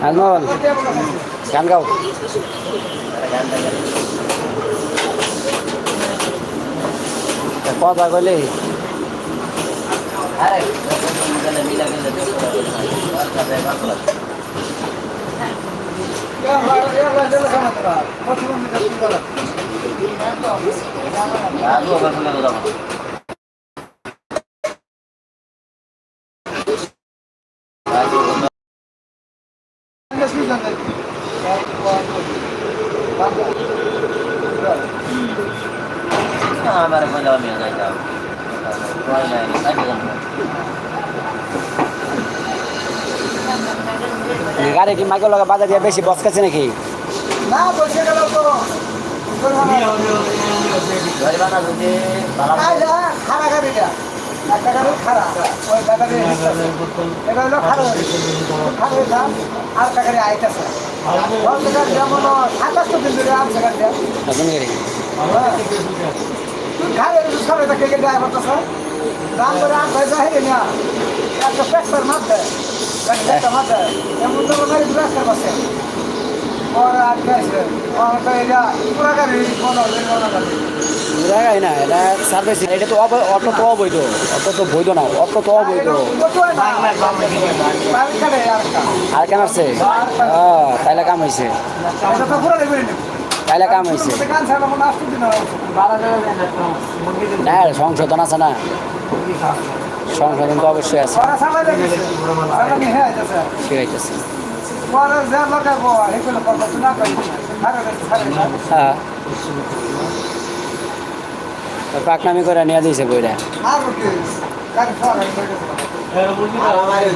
আজমল গান গাও। কথা কইলে? আমার এখন যাওয়া নিয়ে যাই যাও গাড়ি কি মাইকেল লগা বাজার দিয়ে বেশি বস খাচ্ছে নাকি? না বসে গেল তো। গরিবানা যদি খারা গাড়িটা একটা গাড়ি খারা ওই গাড়ি এটা হলো খারা খারা দাম আর একটা গাড়ি আইতেছে। যেমন সাতাশটা দিন ধরে আছে গাড়িটা নতুন গাড়ি? তুই খারে সবাই তাকে ড্রাইভার তো স্যার দাম করে আট পয়সা না। একটা ট্র্যাক্টর মারতে। গাড়ি না, এটা সার্ভিস এটা তো অব- তো বৈধ না অটো তো অবৈধ। আর কেন আসছে? তাইলে কাম হয়েছে তাইলে কাম হয়েছে না, সংশোধন আছে না। সংশোধন তো অবশ্যই আছে ঠিক আছে হ্যাঁ পাকনামি করে নিয়ে দিয়েছে বইটা মারামারি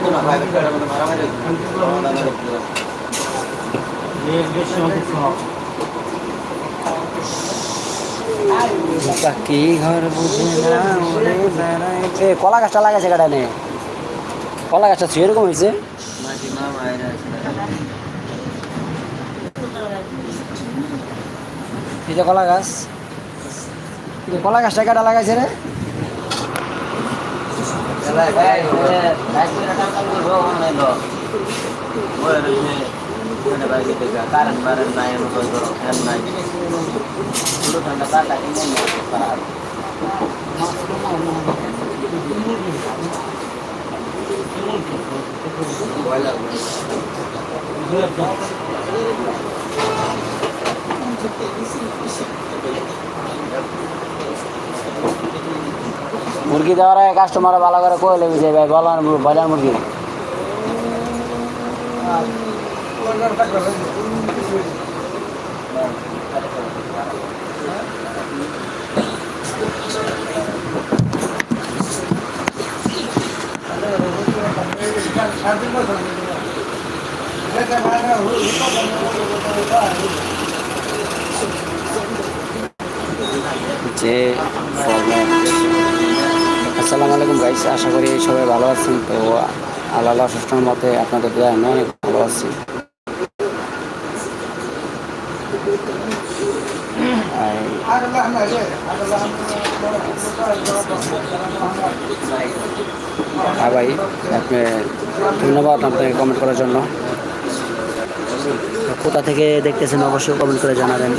ঘর বুঝে না কলা গাছটা লাগাইছে গাড়া নে? কলা গাছটা সেরকম হয়েছে? মাটি মামা এরা এই যে কলা গাছ। এই কলা গাছটা গাড়া লাগাইছে রে। কারণ বারেন নাই ফ্যান নাই পুরো ঠান্ডা কাটা কিনে মুরগি দেওয়ার আগে কাস্টমার ভালো করে কয়ে লেগে যে ভাই বলার বয়লার মুরগি। যে আসসালামু আলাইকুম গাইস আশা করি সবাই ভালো আছেন। তো আল্লাহ সুষ্ঠুর মতে আপনাদের দোয়া আমি অনেক ভালো আছি। হ্যাঁ ভাই আপনি ধন্যবাদ আপনাকে কমেন্ট করার জন্য। কোথা থেকে দেখতেছেন অবশ্যই কমেন্ট করে জানাবেন।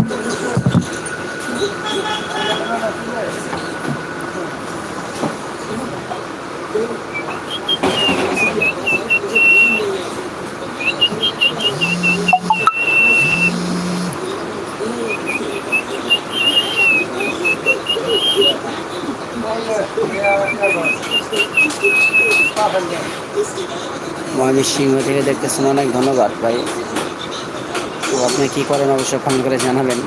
ময়মনসিংহ থেকে দেখতেছেন অনেক ধন্যবাদ ভাই। তো আপনি কী করেন অবশ্যই ফোন করে জানাবেন।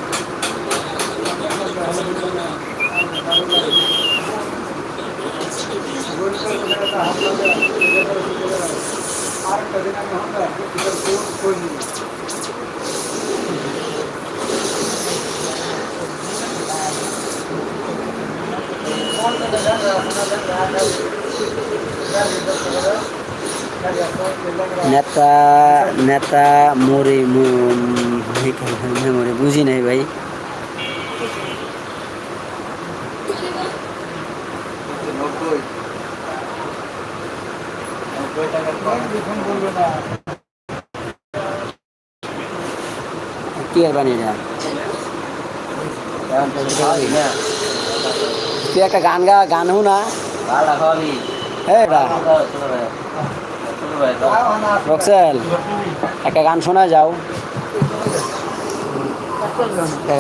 নেতা নেতা মরে মরে বুঝি নাই ভাই। কি আর বানিয়ে না তুই একটা গান গা, গান হু না। একটা গান শোনা যাও।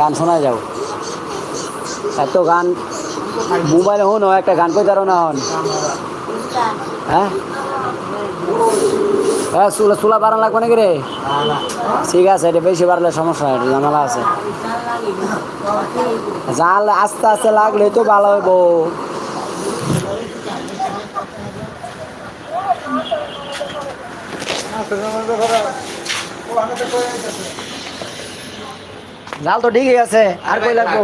গান শোনা যাও। এত গান, মোবাইলে হন একটা গান কই না হন। হ্যাঁ? হ্যাঁ চুলা বাড়ান লাগবে নাকি রে? ঠিক আছে, এটা বেশি বাড়লে সমস্যা ঝামেলা আছে। জাল আস্তে আস্তে লাগলে তো ভালো হইব। জাল তো ঠিকই আছে, আর কই লাগবো?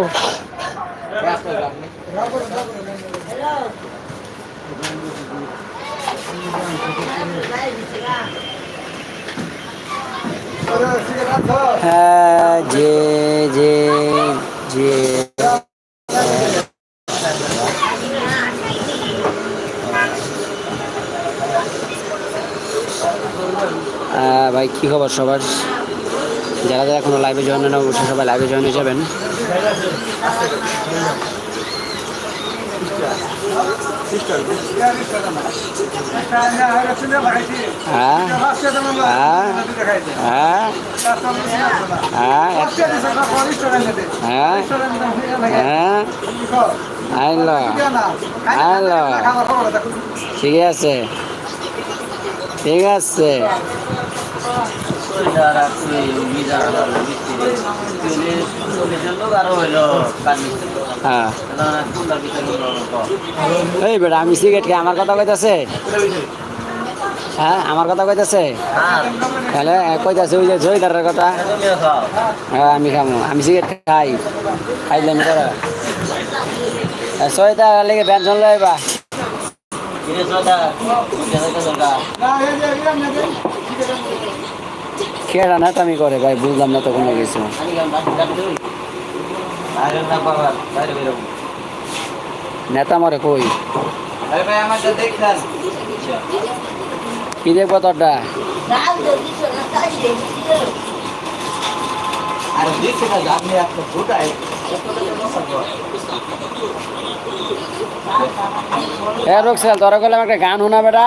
হ্যাঁ যে যে যে ভাই, কী খবর সবার? যারা যারা এখনও লাইভে জয়েন না অবশ্যই সবাই লাইভে জয়েন হয়ে যাবেন হ্যাঁ হ্যাঁ হ্যাঁ হ্যাঁ হ্যাঁ হ্যাঁ আইলো আইলো ঠিক আছে ঠিক আছে আর হইল। হ্যাঁ? এই বেটা, আমি সিগারেট খেয়ে আমার কথা কইতাছে? হ্যাঁ আমার কথা কইতাছে? তাহলে কইতাছে, ওই যে জয়দারের কথা। হ্যাঁ আমি খামো, আমি সিগারেট খাই। খাইলাম করে ছয়টা লেগে পেনশন লইবা। কেডা না আমি করে ভাই, বুঝলাম না তো কোনো কিছু। নেতা মরে কই? কি দেখব তোরটা। এ রোকসাল তোরা করলাম একটা গান শোনা বেটা।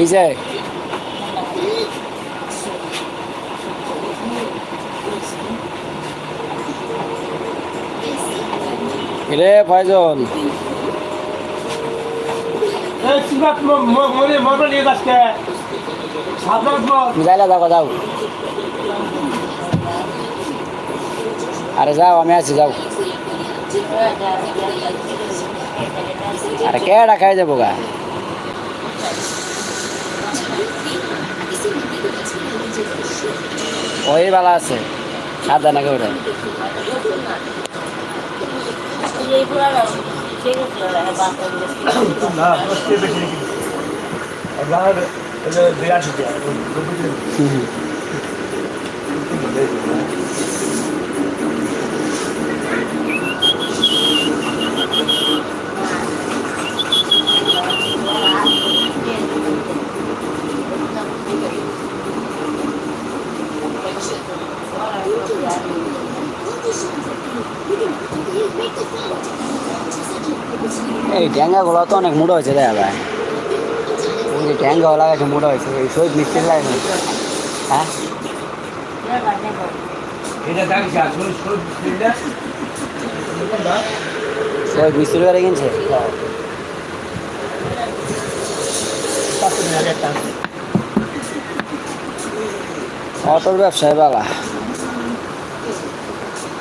এই যে রে তুমি যাইলা যাও যাও। আরে যাও আমি আছি যাও। আরে কেডা খাই যাব গা? ওই বেলা আছে। সাদা নাকি ওটা এই ট্যাঙ্গাগুলো তো অনেক মোটা হয়েছে দেখা যায়। ওই যে ট্যাঙ্গাও লাগাইছে মোটা হয়েছে। এই শহীদ মিস্ত্রি লাগাইছে। হ্যাঁ? শহীদ মিস্ত্রি করে কিনছে? অটোর ব্যবসায় বালা।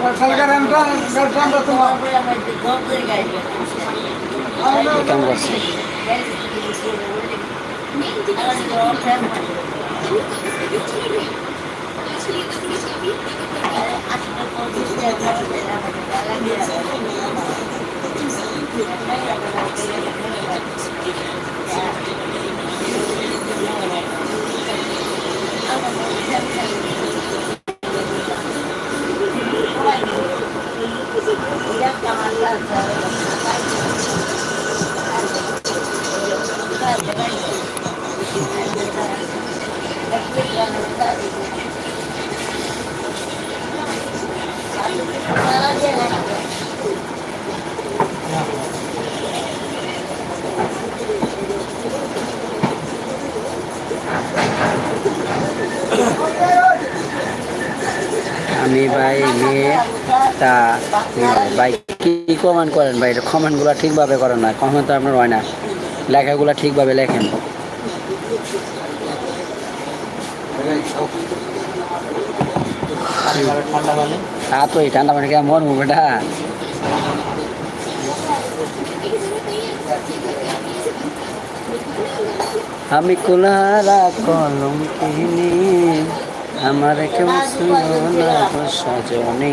কিছু এটা দেবা বললাম নাকি সরকার আমরা আমরা তোমার কাম করছে আমি ভাই মেয়ে তা ভাই কি কমেন্ট করেন ভাই কমেন্টগুলো ঠিকভাবে করেন না, কমেন্ট তো আপনার হয় না, লেখাগুলো ঠিকভাবে লেখেন। ঠান্ডা পানি আর তো এই ঠান্ডা পানি খেয়ে মরবো বেটা। আমি কুলারা কলম কিনি, আমার কেউ না সজনী।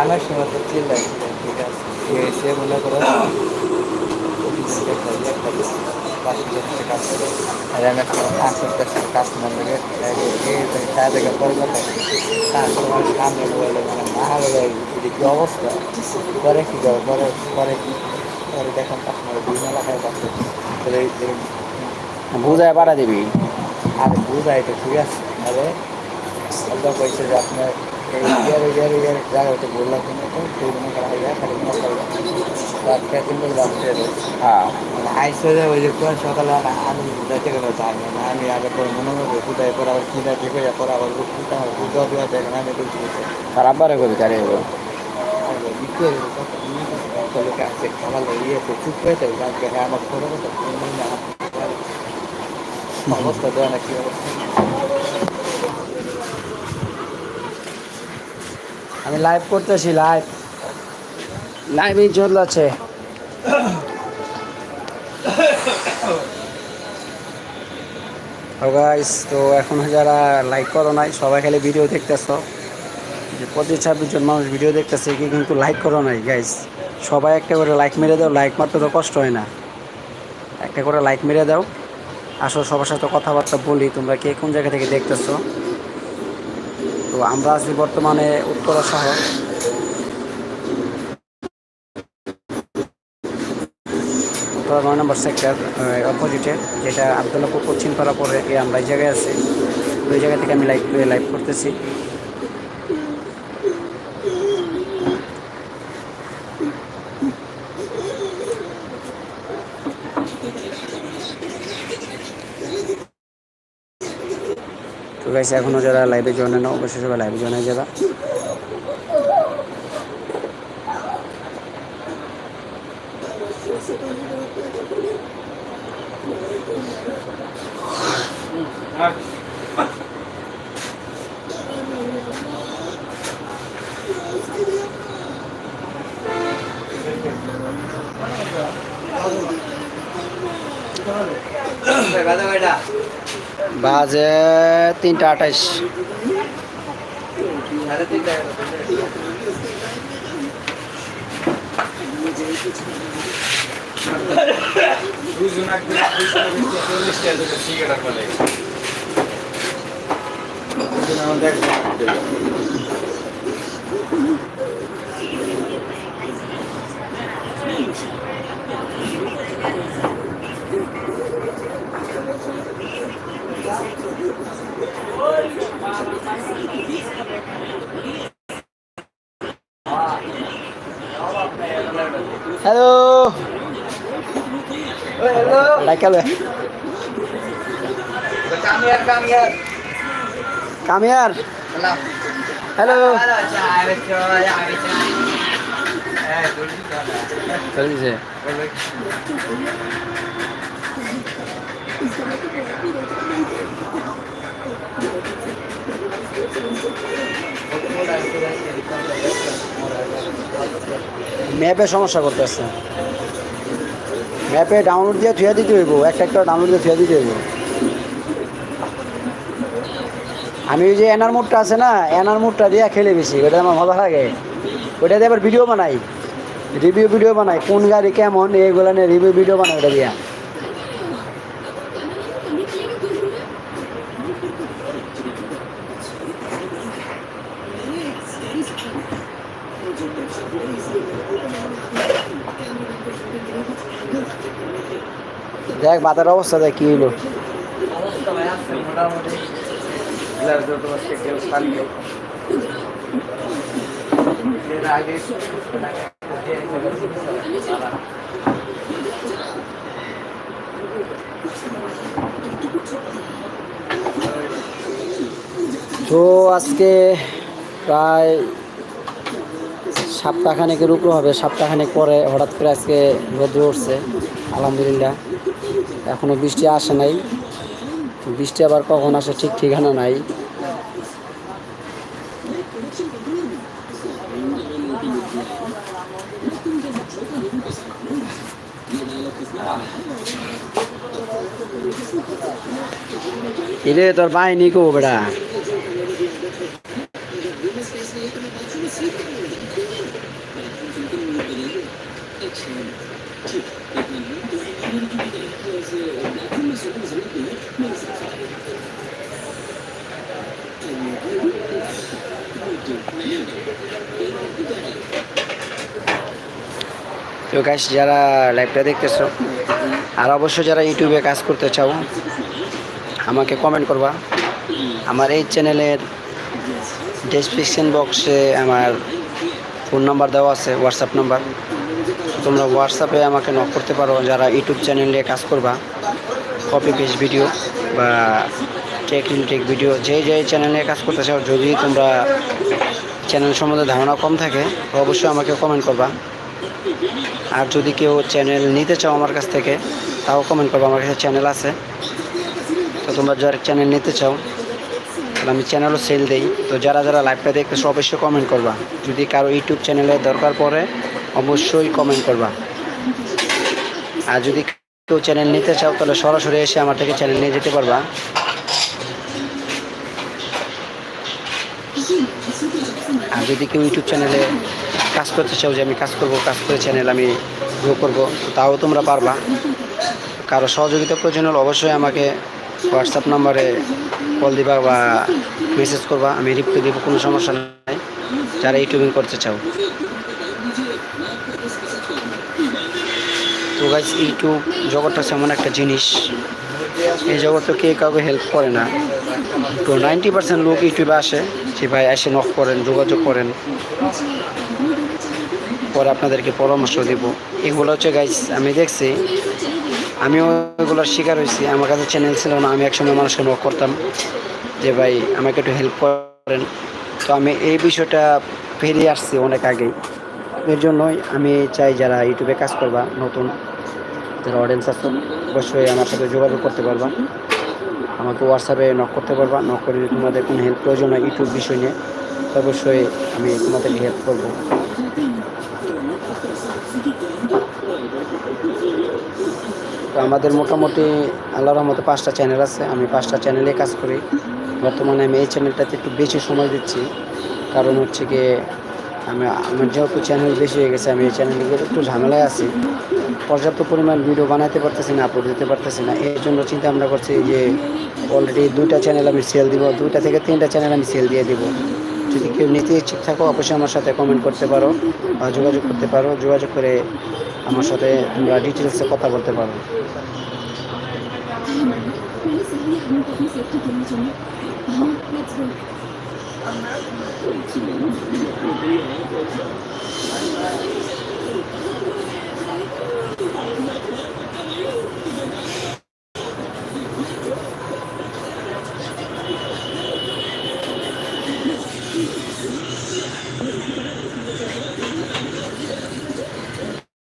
কামের সময় তো চিল্লাই ঠিক আছে এসে মনে করো বুঝায় পাঠা দিবি। আর বুঝাই তো ঠিক আছে। যে আপনার রাত কে হ্যাঁ মানে আইসে যে ওই যে পুরো সকালে আমি যাইতে গেলে তো আমি না আমি আগে পরে মনে করব কোথায় পরে আবার কিনা ঠিক হয়ে পরে আবার আমার দুধ দেওয়া দেখেন আমি তো খারাপ বারে করবি তারে লোকে আছে খাবার ইয়ে চুপ হয়ে যায় হ্যাঁ আমার অবস্থা দেওয়া না কি অবস্থা? আমি লাইভ করতেছি লাইভ লাইভই চলছে গাইস তো এখনও যারা লাইক করো নাই, সবাই খালি ভিডিও দেখতেছো। যে পঁচিশ ছাব্বিশ জন মানুষ ভিডিও দেখতেছে কি কিন্তু লাইক করো নাই গাইস সবাই একটা করে লাইক মেরে দাও লাইক মারতে তো কষ্ট হয় না। একটা করে লাইক মেরে দাও। আসো সবার সাথে কথাবার্তা বলি, তোমরা কে কোন জায়গা থেকে দেখতেছো? তো আমরা আছি বর্তমানে উত্তরা শহর। উত্তরা নয় নম্বর সেক্টর অপোজিটে যেটা আবদুল্লাপুর পশ্চিম পাড়া পরে আমরা এই জায়গায় আছি। ওই জায়গা থেকে আমি লাইভ লাইভ করতেছি। গাইছে এখনও যারা লাইভে জয়েন না অবশ্যই সবাই লাইভে জয়েন হয়ে যাবা। বাজে তিনটা আঠাইশ সাড়ে তিনটা দুজন একদিন চল্লিশ টাকা করে সিগারেট বলে দেখ হ্যালো ডাকালে Come here, come here. Come here Hello. Hello Hello, ম্যাপে সমস্যা করতেছে। ম্যাপে ডাউনলোড দিয়ে থুয়া দিতে হইব, একটা একটা ডাউনলোড দিয়ে থুয়া দিতে হইব। আমি ওই যে এনার মুডটা আছে না এনার মুডটা দিয়ে খেলে বেশি ওটা আমার মজা লাগে। ওটা দিয়ে আবার ভিডিও বানাই রিভিউ ভিডিও বানাই, কোন গাড়ি কেমন এইগুলো নিয়ে রিভিউ ভিডিও বানাই ওটা দিয়া। দেখ বাতার অবস্থা দেখ কি হইল। অবস্থা ভাই আছে মোটামুটি গ্লাস দুটো আজকে কেউ খালি এর আগে তো আজকে প্রায় সপ্তাহখানেকের উপর হবে। সপ্তাহখানেক পরে হঠাৎ করে আজকে রোদ্র উঠছে, আলহামদুলিল্লাহ। এখনও বৃষ্টি আসে নাই। বৃষ্টি আবার কখন আসে ঠিক ঠিকানা নাই। ইরে, তোর বাহিনী কো বেড়া তো যারা লাইভটা দেখতেছো, আর অবশ্য যারা ইউটিউবে কাজ করতে চাও, আমাকে কমেন্ট করবা। আমার এই চ্যানেলের ডেসক্রিপশন বক্সে আমার ফোন নাম্বার দেওয়া আছে হোয়াটসঅ্যাপ নাম্বার তোমরা হোয়াটসঅ্যাপে আমাকে নক করতে পারো, যারা ইউটিউব চ্যানেলে কাজ করবা। কপি পেস্ট ভিডিও বা টেক টেক ভিডিও যে যে চ্যানেলে কাজ করতে চাও, যদি তোমরা চ্যানেল সম্বন্ধে ধারণা কম থাকে, অবশ্যই আমাকে কমেন্ট করবা। আর যদি কেউ চ্যানেল নিতে চাও আমার কাছ থেকে, তাও কমেন্ট করব, আমার কাছে চ্যানেল আছে। তো তোমরা যারা চ্যানেল নিতে চাও, তাহলে আমি চ্যানেলও সেল দিই। তো যারা যারা লাইভটা দেখতেছো, অবশ্যই কমেন্ট করবা। যদি কারও ইউটিউব চ্যানেলে দরকার পড়ে, অবশ্যই কমেন্ট করবা। আর যদি কেউ চ্যানেল নিতে চাও, তাহলে সরাসরি এসে আমার থেকে চ্যানেল নিয়ে যেতে পারবা। আর যদি কেউ ইউটিউব চ্যানেলে কাজ করতে চাও যে আমি কাজ করব, কাজ করে চ্যানেল আমি গ্রো করব, তাও তোমরা পারবা। কারও সহযোগিতা প্রয়োজন হলে অবশ্যই আমাকে হোয়াটসঅ্যাপ নাম্বারে কল দিবা বা মেসেজ করবা, আমি রিপ্লাই দেবো, কোনো সমস্যা নাই। যারা ইউটিউবিং করতে চাও। তো গাইজ ইউটিউব জগৎটা এমন একটা জিনিস। এই জগতে কে কাউকে হেল্প করে না। তো নাইনটি পার্সেন্ট লোক ইউটিউবে আসে। যে ভাই এসে নক করেন, যোগাযোগ করেন। পরে আপনাদেরকে পরামর্শ দেব। এগুলো হচ্ছে গাইজ আমি দেখছি, আমিও এগুলোর শিকার হয়েছি। আমার কাছে চ্যানেল ছিল না, আমি একসময় মানুষকে নক করতাম যে, ভাই, আমাকে একটু হেল্প করেন। তো আমি এই বিষয়টা ফিরিয়ে আসছি অনেক আগেই এর জন্যই আমি চাই যারা ইউটিউবে কাজ করবা, নতুন, যারা অডিয়েন্স আছে, অবশ্যই আমার সাথে যোগাযোগ করতে পারবা। আমাকে হোয়াটসঅ্যাপে নক করতে পারবা। নক করে যদি তোমাদের কোনো হেল্প প্রয়োজন হয় ইউটিউব বিষয় নিয়ে অবশ্যই আমি তোমাদেরকে হেল্প করব। তো আমাদের মোটামুটি আল্লাহর রহমতে পাঁচটা চ্যানেল আছে। আমি পাঁচটা চ্যানেলে কাজ করি। বর্তমানে আমি এই চ্যানেলটাতে একটু বেশি সময় দিচ্ছি। কারণ হচ্ছে গিয়ে আমি, আমার যেহেতু চ্যানেল বেশি হয়ে গেছে, আমি এই চ্যানেলে একটু ঝামেলায় আছি। পর্যাপ্ত পরিমাণ ভিডিও বানাতে পারতেছি না আপলোড দিতে পারতেছি না। এই জন্য চিন্তা ভাবনা করছি যে অলরেডি দুইটা চ্যানেল আমি সেল দিব। দুইটা থেকে তিনটা চ্যানেল আমি সেল দিয়ে দিব। যদি কেউ নিতে ইচ্ছুক থাকো, অবশ্যই আমার সাথে কমেন্ট করতে পারো বা যোগাযোগ করতে পারো। যোগাযোগ করে আমার সাথে তোমরা ডিটেলসে কথা বলতে পারো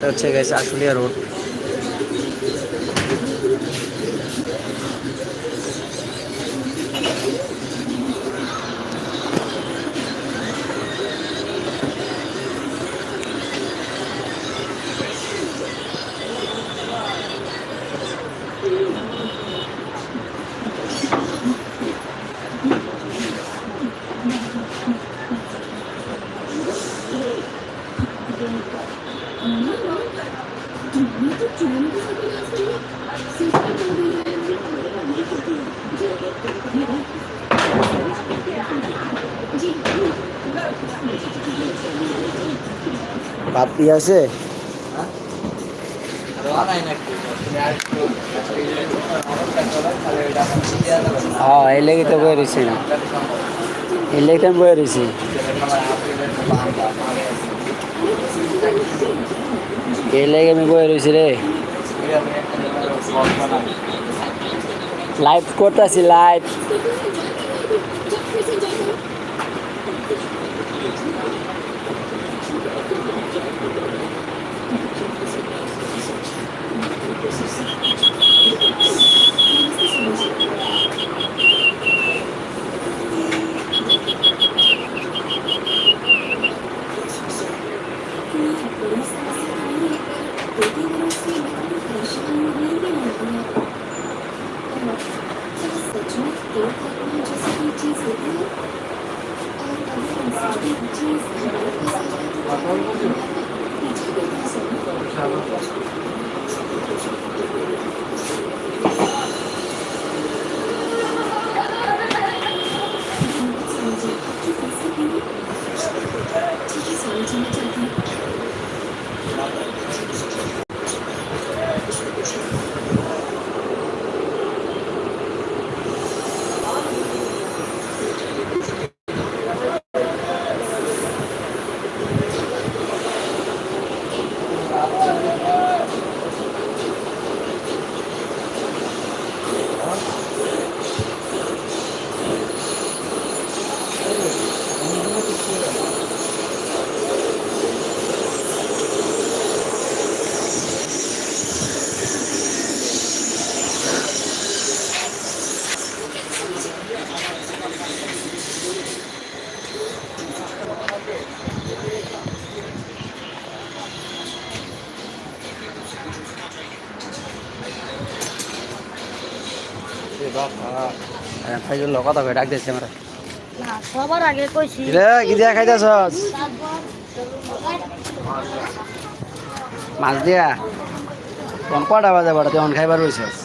হচ্ছে গেছে আশুলিয়া রোড। দিয়ে আছে? হ্যাঁ এই লেগে তো বয়ে রয়েছি না। এই লেগে আমি বয়ে আমি বয়ে রয়েছি রে। লাইভ করতেছি লাইভ এই জন্য কথা কই ডাক দিয়েছি আমরা সবার দিয়া খাইতাছস মাছ দিয়া? কোন কটা বাজে বাড়াতে অন খাইবার বইছস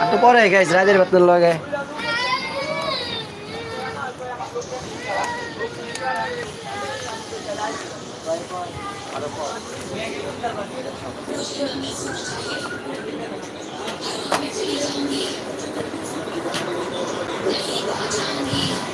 আর তো পরে খাইছ রাজের ভাতের লগে আর 我最着迷，你最着迷。